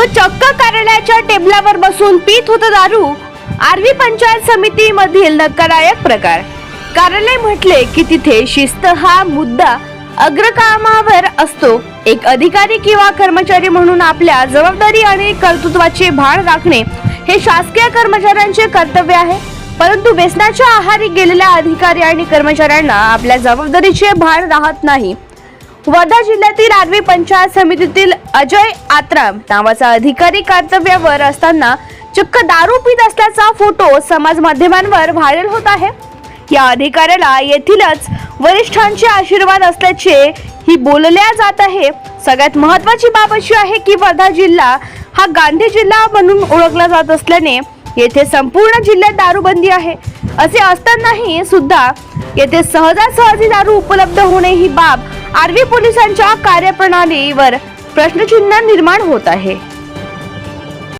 तो चक्क कार्यालयाच्या टेबलावर बसून पीत होता दारू. आरवी पंचायत समिती मधील प्रकार. कार्यालय म्हटले की तिथे शिस्त हा मुद्दा अग्रकामावर असतो. एक अधिकारी किंवा कर्मचारी म्हणून आपल्या जबाबदारी आणि कर्तृत्वाचे भान राखणे हे शासकीय कर्मचाऱ्यांचे कर्तव्य आहे. परंतु व्यसनाच्या आहारी गेलेल्या अधिकारी आणि कर्मचाऱ्यांना आपल्या जबाबदारीचे भान राहत नाही. वर्धा जिल्ह्यातील आर्वी पंचायत समितीतील अजय आत्राम नावाचा अधिकारी कर्तव्यावर असताना चक्क दारू पित असल्याचा फोटो समाज माध्यमांवर व्हायरल होत आहे. या अधिकाऱ्याला येथीलच वरिष्ठांचे आशीर्वाद असल्याचे ही बोलल्या जात आहे. सगळ्यात महत्वाची बाब अशी आहे की वर्धा जिल्हा हा गांधी जिल्हा म्हणून ओळखला जात असल्याने येथे संपूर्ण जिल्ह्यात दारूबंदी आहे. असे असतानाही सुद्धा येथे सहजासहजी दारू उपलब्ध होणे ही बाब आर्वी पोलिसांच्या कार्यप्रणालीवर प्रश्नचिन्ह निर्माण होत आहे.